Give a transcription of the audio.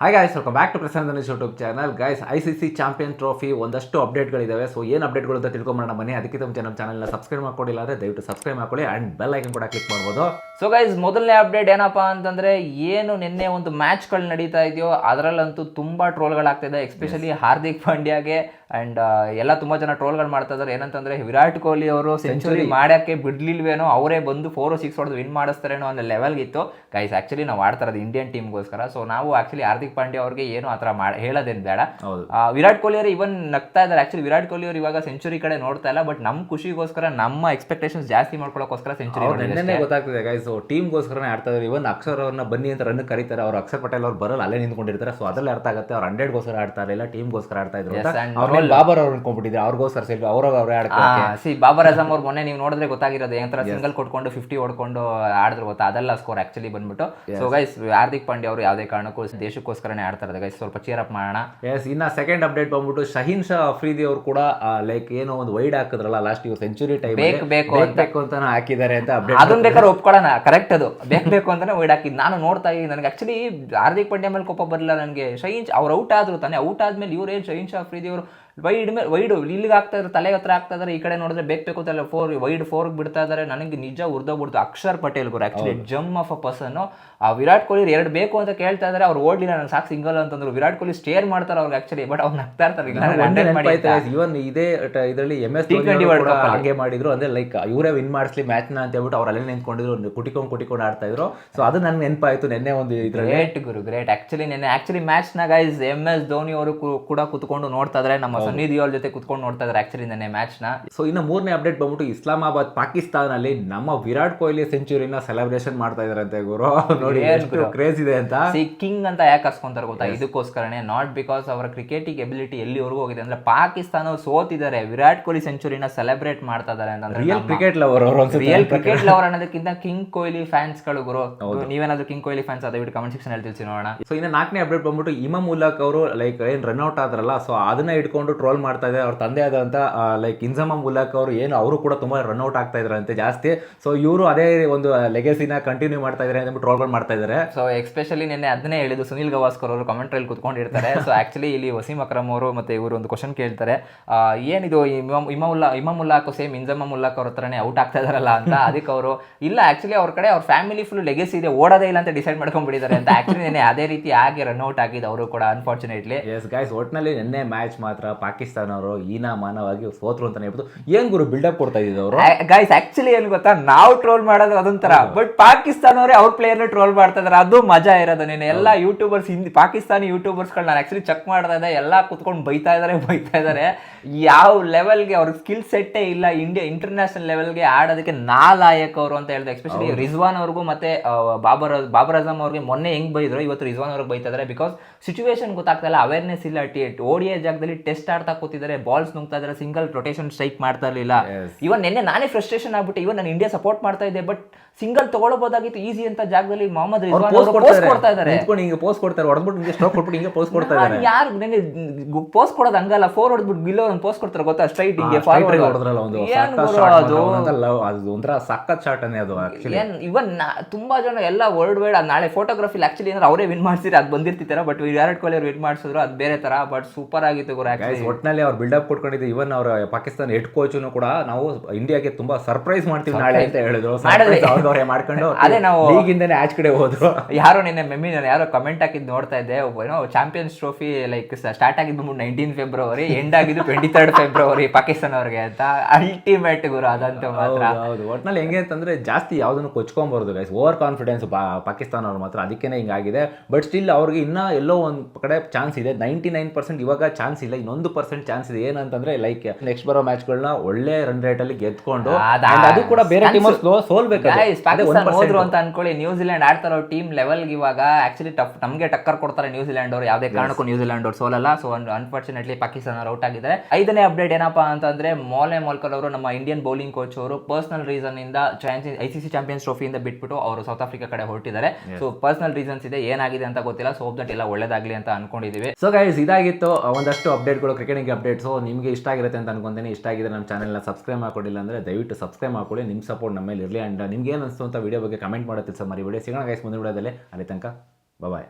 Hi guys welcome back to Prasanna Dhanush YouTube channel guys I C C champion trophy ಒಂದಷ್ಟು ಅಪ್ಡೇಟ್ಗಳಿದ್ದಾವೆ so ಏನು ಅಪ್ಡೇಟ್ಗಳು ಅಂತ ತಿಳ್ಕೊಂಬರೋಣ ಮನೆ ಅದಕ್ಕಿಂತ ಮುಂಚೆ ನಮ್ಮ ಚಾನಲ್ನ ಸಬ್ಸ್ಕ್ರೈಬ್ ಮಾಡ್ಕೊಂಡಿಲ್ಲ ಅಂದರೆ ದಯವಿಟ್ಟು ಸಬ್ಸ್ಕ್ರೈಬ್ ಮಾಡ್ಕೊಳ್ಳಿ ಆ್ಯಂಡ್ ಬೆಲ್ ಐಕನ್ ಕೂಡ ಕ್ಲಿಕ್ ಮಾಡ್ಬೋದು. ಸೊ ಗೈಸ್ ಮೊದಲನೇ ಅಪ್ಡೇಟ್ ಏನಪ್ಪ ಅಂತಂದ್ರೆ ಏನು ನಿನ್ನೆ ಒಂದು ಮ್ಯಾಚ್ಗಳು ನಡೀತಾ ಇದೆಯೋ ಅದರಲ್ಲಂತೂ ತುಂಬಾ ಟ್ರೋಲ್ಗಳಾಗ್ತಿದೆ ಎಸ್ಪೆಷಲಿ ಹಾರ್ದಿಕ್ ಪಾಂಡ್ಯಾಗೆ ಅಂಡ್ ಎಲ್ಲ ತುಂಬಾ ಜನ ಟ್ರೋಲ್ಗಳು ಮಾಡ್ತಾ ಇದಾರೆ. ಏನಂತಂದ್ರೆ ವಿರಾಟ್ ಕೊಹ್ಲಿ ಅವರು ಸೆಂಚುರಿ ಮಾಡಕ್ಕೆ ಬಿಡ್ಲಿಲ್ವೇನೋ ಅವರೇ ಬಂದು ಫೋರ್ ಸಿಕ್ಸ್ ಹೊಡೆದು ವಿನ್ ಮಾಡಿಸ್ತಾರೇನೋ ಅನ್ನೋ ಲೆವೆಲ್ಗೆ ಇತ್ತು ಗೈಸ್ ಆಕ್ಚುಲಿ ನಾವು ಆಡ್ತಾ ಇರೋದು ಇಂಡಿಯನ್ ಟೀಮ್ಗೋಸ್ಕರ ಸೊ ನಾವು ಆಕ್ಚುಲಿ ಹಾರ್ದಿಕ್ ಪಾಂಡ್ಯ ಅವ್ರಿಗೆ ಏನು ಆತರ ಥರ ಮಾಡಿ ಹೇಳೋದೇನು ಬೇಡ. ವಿರಾಟ್ ಕೊಹ್ಲಿ ಅವರು ಇವನ್ ನಗ್ತಾ ಇದ್ದಾರೆ ಆಕ್ಚುಲಿ ವಿರಾಟ್ ಕೊಹ್ಲಿ ಅವರು ಇವಾಗ ಸೆಂಚುರಿ ಕಡೆ ನೋಡ್ತಾ ಇಲ್ಲ ಬಟ್ ನಮ್ಮ ಖುಷಿಗೋಸ್ಕರ ನಮ್ಮ ಎಕ್ಸ್ಪೆಕ್ಟೇಷನ್ಸ್ ಜಾಸ್ತಿ ಮಾಡ್ಕೊಳ್ಳೋಕೋಸ್ಕರ ಸೆಂಚುರಿ ಗೊತ್ತಾಗ್ತದೆ ಗೈಸ್ ಟೀಮ್ಗೋಸ್ಕರನೇ ಆಡ್ತಾ ಇದ್ದಾರೆ ಇವನ್ ಅಕ್ಷರ್ ಅವ್ರನ್ನ ಬನ್ನಿ ಅಂತ ರನ್ ಕರೀತಾರೆ. ಅವ್ರು ಅಕ್ಷರ್ ಪಟೇಲ್ ಅವ್ರು ಬರಲ್ಲ ಅಲ್ಲೇ ನಿಂತ್ಕೊಂಡಿರ್ತಾರೆ. ಸೊ ಅದ್ರಲ್ಲಿ ಅರ್ಥ ಆಗುತ್ತೆ. ಅವ್ರು ಹಂಡ್ರೆಡ್ಗೋಸ್ಕರ ಆಡ್ತಾ ಟೀಮ್ ಟೀಮ್ಗೋಸ್ಕರ ಆಡ್ತಾ ಇದ್ರು Yes, and ಅವ್ರ ಬಾಬರ್ ಅವ್ರು ಅನ್ಕೊಂಡ್ಬಿಟ್ಟಿದ್ರು ಅವ್ರಿಗೋಸ್ಕರ ಸೇರಿ ಅವ್ರ ಅವರೇ ಆಡ್ತಾರೆ ಸಿ ಬಾಬರ್ ಅಜಮ್ ಅವ್ರು ಮೊನ್ನೆ ನೀವು ನೋಡಿದ್ರೆ ಗೊತ್ತಾಗಿರೋದು. ಏನ್ ತರ ಸಿಂಗಲ್ ಕೊಟ್ಕೊಂಡು ಫಿಫ್ಟಿ ಹೊಡ್ಕೊಂಡು ಆಡಿದ್ರು ಗೊತ್ತಾ? ಅದೆಲ್ಲ ಸ್ಕೋರ್ ಆಕ್ಚುಲಿ ಬಂದ್ಬಿಟ್ಟು. ಸೊ ಗೈಸ್ ಹಾರ್ದಿಕ್ ಪಾಂಡ್ಯ ಅವರು ಯಾವುದೇ ಕಾರಣಕ್ಕೂ ದೇಶಕ್ಕೋಸ್ಕರನೇ ಆಡ್ತಾ ಗೈಸ್ ಸ್ವಲ್ಪ ಚೇರ್ ಅಪ್ ಮಾಡೋಣ. ಎಸ್ ಇನ್ನ ಸೆಕೆಂಡ್ ಅಪ್ಡೇಟ್ ಬಂದ್ಬಿಟ್ಟು ಶಹೀನ್ ಶಾ ಅಫ್ರೀದಿ ಅವರು ಕೂಡ ಲೈಕ್ ಏನೋ ಒಂದು ವೈಡ್ ಹಾಕಿದ್ರಲ್ಲ ಲಾಸ್ಟ್ ಇವ್ರು ಸೆಂಚುರಿ ಟೈಮ್ ಬೇಕು, ಬೇಕು ಅಂತ. ಹಾಕಿದ್ದಾರೆ ಅಂತ ಅದನ್ನ ಬೇಕಾದ್ರೆ ಒಪ್ಕೊಳ್ಳೋಣ. ಕರೆಕ್ಟ್ ಅದು. ಬೇಕು ಬೇಕು ಅಂತಾನೆ ವೈಡ್ ಹಾಕಿದ್ ನಾನು ನೋಡ್ತಾ ಇದ್ದೀನಿ. ನನಗೆ ಆಕ್ಚುಲಿ ಹಾರ್ದಿಕ್ ಪಾಂಡ್ಯ ಮೇಲೆ ಕೋಪ ಬರಲಿಲ್ಲ ನನಗೆ. ಶೈನ್ ಅವ್ರು ಔಟ್ ಆದರು ತಾನೇ. ಔಟ್ ಆದ್ಮೇಲೆ ಇವ್ರು ಏನು ಶಹೀನ್ ಶಾ ಅವರು ವೈಡ್ ಮೇಲೆ ವೈಡ್ ಇಲ್ಲಿಗೆ ಆಗ್ತಾ ಇದ್ರೆ ತಲೆ ಹತ್ರ ಆಗ್ತಾ ಇದ್ರೆ ಈ ಕಡೆ ನೋಡಿದ್ರೆ ಬೇಕು ಬೇಕು ತಲೆ ಫೋರ್ ವೈಡ್ ಫೋರ್ ಬಿಡ್ತಾ ಇದಾರೆ. ನನಗೆ ನಿಜ ಉರ್ದೋಗ್ಬಿಡ್ತು ಅಕ್ಷರ್ ಪಟೇಲ್ ಗುರು actually gem of a person ಆ ವಿರಾಟ್ ಕೊಹ್ಲಿ ಎರಡು ಬೇಕು ಅಂತ ಕೇಳ್ತಾ ಇದಾರೆ. ಅವ್ರು ಓಡ್ಲಿಲ್ಲ ನಾನು ಸಾಕು ಸಿಂಗಲ್ ಅಂತಂದ್ರು. ವಿರಾಟ್ ಕೊಹ್ಲಿ ಸ್ಟೇರ್ ಮಾಡ್ತಾರೆ ಅವ್ರಿಗೆ ಆಕ್ಚುಲಿ ಬಟ್ ಅವ್ರು ನಗ್ತಾ ಇರ್ತಾರೆ. ಇವನ್ ಇದೇ ಇದರಲ್ಲಿ M S T20 World Cup ಹಾಗೆ ಮಾಡಿದ್ರು. ಅಂದ್ರೆ ಲೈಕ್ ಇವರೇ ವಿನ್ ಮಾಡಿಸ್ಲಿ ಮ್ಯಾಚ್ನ ಅಂತ ಹೇಳ್ಬಿಟ್ಟು ಅವ್ರು ಅಲ್ಲೇ ನಿಂತ್ಕೊಂಡಿದ್ರು. ಕುಟಿಕೊಂಡು ಕುಟಿಕೊಂಡು ಆಡ್ತಾ ಇದ್ರು. ಸೊ ಅದು ನನ್ಗೆ ನೆನಪಾಯ್ತು ನೆನ್ನೆ ಒಂದು ಗ್ರೇಟ್ ಗುರು ಗ್ರೇಟ್ ಆಕ್ಚುಲಿ ನೆನ್ನೆ ಆಕ್ಚುಲಿ ಮ್ಯಾಚ್ನ ಗೈಸ್ ಎಂ ಎಸ್ ಧೋನಿ ಅವರು ಕೂಡ ಕುತ್ಕೊಂಡು ನೋಡ್ತಾ ಇದ್ರೆ. ನಮ್ಮ ಸನ್ನಿ ಅವ್ರ ಜೊತೆ ಕುತ್ಕೊಂಡು ನೋಡ್ತಾ ಇದ್ದಾರೆ ಆಕ್ಚುಲಿ ನೆನ್ನೆ ಮ್ಯಾಚ್ನ. ಸೊ ಇನ್ನು ಮೂರನೇ ಅಪ್ಡೇಟ್ ಬಂದ್ಬಿಟ್ಟು ಇಸ್ಲಾಮಾಬಾದ್ ಪಾಕಿಸ್ತಾನಲ್ಲಿ ನಮ್ಮ ವಿರಾಟ್ ಕೊಹ್ಲಿ ಸೆಂಚುರಿನ ಸೆಲೆಬ್ರೇಷನ್ ಮಾಡ್ತಾ ಇದಾರಂತೆ ಗುರು. ನೋಡಿ ಕ್ರೇಜ್ ಇದೆ ಅಂತ. ಸಿ ಕಿಂಗ್ ಅಂತ ಯಾಕೆ ಕರ್ಸ್ಕೊಂತಾರೆ ಗೊತ್ತಾ? ಇದಕ್ಕೋಸ್ಕರನೇ ನಾಟ್ ಬಿಕಾಸ್ ಅವರ ಕ್ರಿಕೆಟಿಗೆ ಎಬಿಲಿಟಿ ಎಲ್ಲಿವರೆಗೂ ಹೋಗಿದೆ ಅಂದ್ರೆ ಪಾಕಿಸ್ತಾನ ಸೋತಿದ್ದಾರೆ. ವಿರಾಟ್ ಕೊಹ್ಲಿ ಸೆಂಚುರಿನ ಸೆಲೆಬ್ರೇಟ್ ಮಾಡ್ತಾ ಇದಾರೆ real cricket lover real cricket lover ಅನ್ನೋದಕ್ಕಿಂತ ಕಿಂಗ್ ಕೊಹ್ಲಿ ಫ್ಯಾನ್ಸ್ಗಳು ಗುರು ನೀವೇನಾದ್ರೂ ಕಿಂಗ್ ಕೊಹ್ಲಿ ಫ್ಯಾನ್ಸ್ ಬಿಟ್ಟು ಕಮೆಂಟ್ ಸೆಕ್ಷನ್ ಅಲ್ಲಿ ತಿಳಿಸಿ ನೋಡೋಣ. ಸೊ ಇನ್ನು ನಾಲ್ಕನೇ ಅಪ್ಡೇಟ್ ಬಂದ್ಬಿಟ್ಟು ಇಮಾಮ್ ಉಲ್ಲಾಕ್ ಅವರು ಲೈಕ್ ಏನ್ ರನ್ ಔಟ್ ಆದ್ರಲ್ಲ ಸೊ ಅದನ್ನ ಇಟ್ಕೊಂಡು ಟ್ರೋಲ್ ಮಾಡ್ತಾ ಇದ್ದಾರೆ ಅವ್ರ ತಂದೆ ಆದಂತ ಲೈಕ್ ಇನ್ಸಮಮ್ ಉಲ್ಲಾಕ್ ಅವರು ಏನು ಅವರು ಕೂಡ ತುಂಬಾ ರನ್ ಔಟ್ ಆಗ್ತಾ ಇದ್ರಂತೆ ಜಾಸ್ತಿ. ಸೊ ಇವರು ಅದೇ ಒಂದು ಲೆಗೆಸಿನ ಕಂಟಿನ್ಯೂ ಮಾಡ್ತಾ ಇದ್ರೆ ಅಂತ ಟ್ರೋಲ್ಗಳು ಮಾಡ್ತಾ ಇದ್ದಾರೆ ಸೊ ಎಸ್ಪೆಷಲಿ ನಿನ್ನೆ ಅದನ್ನೇ ಹೇಳಿದ್ದು ಸುನಿಲ್ ಗವಾಸ್ಕರ್ ಅವರು ಕಮೆಂಟ್ರಲ್ಲಿ ಕುತ್ಕೊಂಡಿರ್ತಾರೆ. ಸೊ ಆಕ್ಚುಲಿ ಇಲ್ಲಿ ವಸೀಮ್ ಅಕ್ರಮ್ ಅವರು ಮತ್ತೆ ಇವರು ಒಂದು ಕ್ವಶನ್ ಕೇಳ್ತಾರೆ. ಏನಿದು ಇಮಾಮ್ ಇಮಾಮುಲ್ಲಾ ಇಮಾಮುಲ್ಲಾಕು ಸೇಮ್ ಇಂಜಮಮ್ ಉಲ್ಲಾಕ್ ಅವ್ರ ಹತ್ರನೇ ಔಟ್ ಆಗ್ತಾ ಇದಾರಲ್ಲ ಅಂತ ಅದಕ್ಕೆ ಅವರು ಇಲ್ಲ ಆಕ್ಚುಲಿ ಅವ್ರ ಕಡೆ ಅವ್ರ ಫ್ಯಾಮಿಲಿ ಫುಲ್ ಲೆಗೆಸಿ ಇದೆ ಓಡೋದೇ ಇಲ್ಲ ಅಂತ ಡಿಸೈಡ್ ಮಾಡ್ಕೊಂಡ್ಬಿಟ್ಟಿದ್ದಾರೆ ಅಂತ. ಆಕ್ಚುಲಿ ನೆನ್ನೆ ಅದೇ ರೀತಿ ಆಗಿ ರನ್ ಔಟ್ ಆಗಿದೆ ಅವರು ಕೂಡ ಅನ್ಫಾರ್ಚುನೇಟ್ಲಿ ಎಸ್ ಗಾಯ್ಸ್ ಒಟ್ನಲ್ಲಿ ನಿನ್ನೆ ಮ್ಯಾಚ್ ಮಾತ್ರ ಪಾಕಿಸ್ತಾನ ಅವರು ಈನಾ ಮಾನವಾಗಿ ಸೋತ್ರು ಅಂತ ಹೇಳ್ಬೋದು. ಏನ್ ಗುರು ಬಿಲ್ಡಪ್ ಕೊಡ್ತಾ ಇದ್ದಿದ್ದವರು ಗೈಸ್ ಆಕ್ಚುಲಿ ಏನ್ ಗೊತ್ತಾ? ನಾವು ಟ್ರೋಲ್ ಮಾಡೋದು ಅದೊಂಥರ. ಬಟ್ ಪಾಕಿಸ್ತಾನ ಅವರೇ ಅವ್ರ ಪ್ಲೇಯರ್ ಟ್ರೋಲ್ ಮಾಡ್ತಾ ಇದಾರೆ. ಅದು ಮಜಾ ಇರೋದು. ನೀನು ಎಲ್ಲ ಯೂಟ್ಯೂಬರ್ಸ್ ಹಿಂದಿ ಪಾಕಿಸ್ತಾನಿ ಯೂಟ್ಯೂಬರ್ಸ್ಗಳು ನಾನು ಆಕ್ಚುಲಿ ಚೆಕ್ ಮಾಡ್ತಾ ಇದ್ದೆ. ಎಲ್ಲ ಕುತ್ಕೊಂಡು ಬೈತಾ ಇದಾರೆ ಬೈತಾ ಇದಾರೆ. ಯಾವ ಲೆವೆಲ್ಗೆ ಅವ್ರ ಸ್ಕಿಲ್ ಸೆಟ್ಟೇ ಇಲ್ಲ. ಇಂಡಿಯಾ ಇಂಟರ್ನ್ಯಾಷನಲ್ ಲೆವೆಲ್ಗೆ ಆಡೋದಕ್ಕೆ ನಾಲಾಯಕ್ ಅವರು ಅಂತ ಹೇಳಿದೆ. ಎಸ್ಪೆಷಲಿ ರಿಜ್ವಾನ್ ಅವ್ರಿಗೂ ಮತ್ತೆ ಬಾಬರ್ ಬಾಬರ್ ಅಜಮ್ ಅವ್ರಿಗೆ ಮೊನ್ನೆ ಹೆಂಗ್ ಬೈದ್ರು? ಇವತ್ತು ರಿಜ್ವಾನ್ ಅವ್ರಿಗೆ ಬೈತಾ ಇದಾರೆ. ಬಿಕಾಸ್ ಸಿಚುವೇಶನ್ ಗೊತ್ತಾಗ್ತಾ ಇಲ್ಲ. ಅವೇರ್ನೆಸ್ ಇಲ್ಲ. ಟಿ ಓಡಿಯ ಜಾಗದಲ್ಲಿ ಟೆಸ್ಟ್ ಆಡ್ತಾ ಕೂತಿದ್ದಾರೆ ಬಾಲ್ಸ್ ನುಗ್ತಾ ಇದ್ದಾರೆ ಸಿಂಗಲ್ ರೊಟೇಷನ್ ಸ್ಟ್ರೈಕ್ ಮಾಡ್ತಾ ಇರಲಿಲ್ಲ. ಇವನ್ ನಿನ್ನೆ ನಾನೇ ಫ್ರಸ್ಟ್ರೇಷನ್ ಆಗ್ಬಿಟ್ಟು ಇವನ್ ನಾನು ಇಂಡಿಯಾ ಸಪೋರ್ಟ್ ಮಾಡ್ತಾ ಇದ್ದೆ ಬಟ್ ಸಿಂಗಲ್ ತಗೊಳ್ಬೋದಾಗಿತ್ತು ಈಸಿ ಅಂತ ಜಾಗದಲ್ಲಿ ಮೊಹಮ್ಮದ್ ರಿಜ್ವಾನ್ post ಕೊಡ್ತಾ ಇದ್ದಾರೆ. ಹಿಂಗೆ ಪೋಸ್ಟ್ ಕೊಡ್ತಾರೆ ಹೊಡೆದ್ಬಿಟ್ಟು ಹಿಂಗೆ ಸ್ಟ್ರೋಕ್ ಕೊಟ್ಬಿಟ್ಟು ಹಿಂಗೆ ಪೋಸ್ಟ್ ಕೊಡ್ತಾ ಇದ್ದಾರೆ. ಯಾರು ನನಗೆ ಪೋಸ್ಟ್ ಕೊಡೋದು ಹಂಗಲ್ಲ ಫೋರ್ ಹೊಡೆದ್ಬಿಟ್ಟು ಬಿಲ್ಲೋ ಒಂದು ಪೋಸ್ಟ್ ಕೊಡ್ತಾರೆ ಗೊತ್ತಾ ಸ್ಟ್ರೈಟ್ ಹಿಂಗೆ ಫಾರ್ವರ್ಡ್ ಹೊಡೆದ್ರಲ್ಲ ಒಂದು ಅದು? ಅದು ಒಂಥರ ಸಖತ್ ಶಾಟ್ ಅನ್ನೇ ಅದು ಆಕ್ಚುಲಿ ಇವನ್ ತುಂಬಾ ಜನ ಎಲ್ಲ ವರ್ಲ್ಡ್ ವೈಡ್ ನಾಳೆ ಫೋಟೋಗ್ರಫಿ ಆಕ್ಚುಲಿ ಅಂದ್ರೆ ಅವರೇ ವಿನ್ ಮಾಡ್ಸಿದ್ರೆ ಅದು ಬಂದಿರ್ತಿತ್ತಾರ ಬಟ್ ವಿರಾಟ್ ಕೊಹ್ಲಿ ಅವ್ರು ವಿನ್ ಮಾಡಿಸಿದ್ರು ಅದು ಬೇರೆ ತರ ಬಟ್ ಸೂಪರ್ ಆಗಿತ್ತು ಗುರು ಆಕ್ಚುಲಿ ಒಟ್ಟಿನಲ್ಲಿ ಅವ್ರು ಬಿಲ್ಡಪ್ ಕೊಟ್ಕೊಂಡಿದ್ದು ಇವನ್ ಅವರ ಪಾಕಿಸ್ತಾನ ಹೆಡ್ ಕೋಚ್ನು ಕೂಡ ನಾವು ಇಂಡಿಯಾಗೆ ತುಂಬಾ ಸರ್ಪ್ರೈಸ್ ಮಾಡ್ತೀವಿ ನಾಳೆ ಅಂತ ಹೇಳಿದ್ರು. ಅವ್ರವ್ರೆ ಮಾಡ್ಕೊಂಡು ಅದೇ ನಾವು- ಈಗಿಂದನೇ ಆಚ್ ಕಡೆ ಹೋದ್ರು. ಯಾರೋ ನಿನ್ನೆ ಮೆಮ್ಮಿ ನಾನು ಯಾರೋ ಕಮೆಂಟ್ ಹಾಕಿದ್ ನೋಡ್ತಾ ಇದ್ದೆ. ಏನೋ ಚಾಂಪಿಯನ್ಸ್ ಟ್ರೋಫಿ ಲೈಕ್ ಸ್ಟಾರ್ಟ್ ಆಗಿದ್ದು ನೈನ್ಟೀನ್ ಫೆಬ್ರವರಿ ಎಂಡ್ ಆಗಿದ್ದು ಟ್ವೆಂಟಿ ತರ್ಡ್ ಫೆಬ್ರವರಿ ಪಾಕಿಸ್ತಾನ ಅವ್ರಿಗೆ ಅಂತ. ಅಲ್ಟಿಮೇಟ್ ಗುರು ಅದಂತ ಮಾತ್ರ. ಹೌದು, ಹೌದು. ಒಟ್ನಲ್ಲಿ ಹೆಂಗೆ ಅಂತಂದ್ರೆ ಜಾಸ್ತಿ ಯಾವ್ದನ್ನು ಕೊಚ್ಕೊಂಬಾರ್ದು ಗೈಸ್ ಓವರ್ ಕಾನ್ಫಿಡೆನ್ಸ್ ಪಾಕಿಸ್ತಾನ ಅವ್ರು ಮಾತ್ರ. ಅದಕ್ಕೇನೆ ಹಿಂಗಾಗಿದೆ. ಬಟ್ ಸ್ಟಿಲ್ ಅವ್ರಿಗೆ ಇನ್ನ ಎಲ್ಲೋ ಒಂದ್ ಕಡೆ ಚಾನ್ಸ್ ಇದೆ. ನೈಂಟಿ ನೈನ್ ಪರ್ಸೆಂಟ್ ಇವಾಗ ಚಾನ್ಸ್ ಇಲ್ಲ. ಇನ್ನೊಂದು ಪರ್ಸೆಂಟ್ ಚಾನ್ಸ್ ಇದೆ. ಏನಂತಂದ್ರೆ ಲೈಕ್ ನೆಕ್ಸ್ಟ್ ಬರೋ ಮ್ಯಾಚ್ಗಳನ್ನ ಒಳ್ಳೆ ರನ್ ರೇಟ್ ಅಲ್ಲಿ ಗೆದ್ಕೊಂಡು ಅದ- and ಅದು ಕೂಡ ಬೇರೆ ಟೀಮ್ ಸ್ಲೋ ಸೋಲ್ಬೇಕು Guys, ಪಾಕಿಸ್ತಾನ 1% ಅಂತ ಅನ್ಕೊಳ್ಳಿ. ನ್ಯೂಜಿಲೆಂಡ್ ಆಡ್ತಾರೋ ಟೀಮ್ ಲೆವೆಲ್ ಇವಾಗ ಆಕ್ಚುಲಿ ಟಫ್ ನಮಗೆ ಟಕ್ಕರ್ ಕೊಡ್ತಾರೆ ನ್ಯೂಜಿಲೆಂಡ್ ಅವರು. ಯಾವುದೇ ಕಾರಣಕ್ಕೂ ನ್ಯೂಜಿಲೆಂಡ್ ಅವ್ರು ಸೋಲಲ್ಲ. ಸೊ ಅನ್ಫಾರ್ಚುನೇಟ್ಲಿ ಪಾಕಿಸ್ತಾನ ಔಟ್ ಆಗಿದ್ದಾರೆ. ಐದನೇ ಅಪ್ಡೇಟ್ ಏನಪ್ಪಾ ಅಂತಂದ್ರೆ ಮೋಲೆ ಮೋಲ್ಕರ್ ಅವರು ನಮ್ಮ ಇಂಡಿಯನ್ ಬೌಲಿಂಗ್ ಕೋಚ್ ಅವರು ಪರ್ಸನಲ್ ರೀಸನ್ ಇಂದ ಐಸಿಸಿ ಸಿ ಸಿ ಚಾಂಪಿಯನ್ಸ್ ಟ್ರೋಫಿಯಿಂದ ಬಿಟ್ಬಿಟ್ಟು ಅವರು ಸೌತ್ ಆಫ್ರಿಕಾ ಕಡೆ ಹೊರಟಿದ್ದಾರೆ. ಸೊ ಪರ್ಸನಲ್ ರೀಸನ್ಸ್ ಇದೆ. ಏನಾಗಿದೆ ಅಂತ ಗೊತ್ತಿಲ್ಲ. ಸೊ ದಟ್ ಎಲ್ಲ ಒಳ್ಳೇದಾಗ್ಲಿ ಅಂತ ಅನ್ಕೊಂಡಿದೀವಿ. ಸೊ ಗೈಸ್ ಇದಾಗಿತ್ತು. ಒಂದಷ್ಟು ಅಪ್ಡೇಟ್ಗಳು ಕ್ರಿಕೆಟಿಂಗ್ ಅಪ್ಡೇಟ್ಸು ನಿಮಗೆ ಇಷ್ಟ ಆಗಿರುತ್ತೆ ಅಂತ ಅನ್ಕೊಂತೀನಿ. ಇಷ್ಟ ಆಗಿದ್ರೆ ನಮ್ಮ ಚಾನಲ್ನ ಸಬ್ಸ್ಕ್ರೈಬ್ ಮಾಡ್ಕೊಡಿಲ್ಲ ಅಂದರೆ ದಯವಿಟ್ಟು ಸಬ್ಸ್ಕ್ರೈಬ್ ಮಾಡ್ಕೊಳ್ಳಿ. ನಿಮ್ಮ ಸಪೋರ್ಟ್ ನಮ್ಮ ಮೇಲೆ ಇರಲಿ. ಆ್ಯಂಡ್ ನಿಮ್ಗೆ ಏನು ಅನಿಸ್ತು ಅಂತ ವಿಡಿಯೋ ಬಗ್ಗೆ ಕಮೆಂಟ್ ಮಾಡುತ್ತೆ ಸರ್ ಮರಿ ವಿಡಿಯೋ ಸಿಗೋಣ ಗೈಸ್ ಮುಂದಿನ ವಿಡಿಯೋದಲ್ಲಿ. ಅಲ್ಲಿ ತನಕ ಬಾಯ್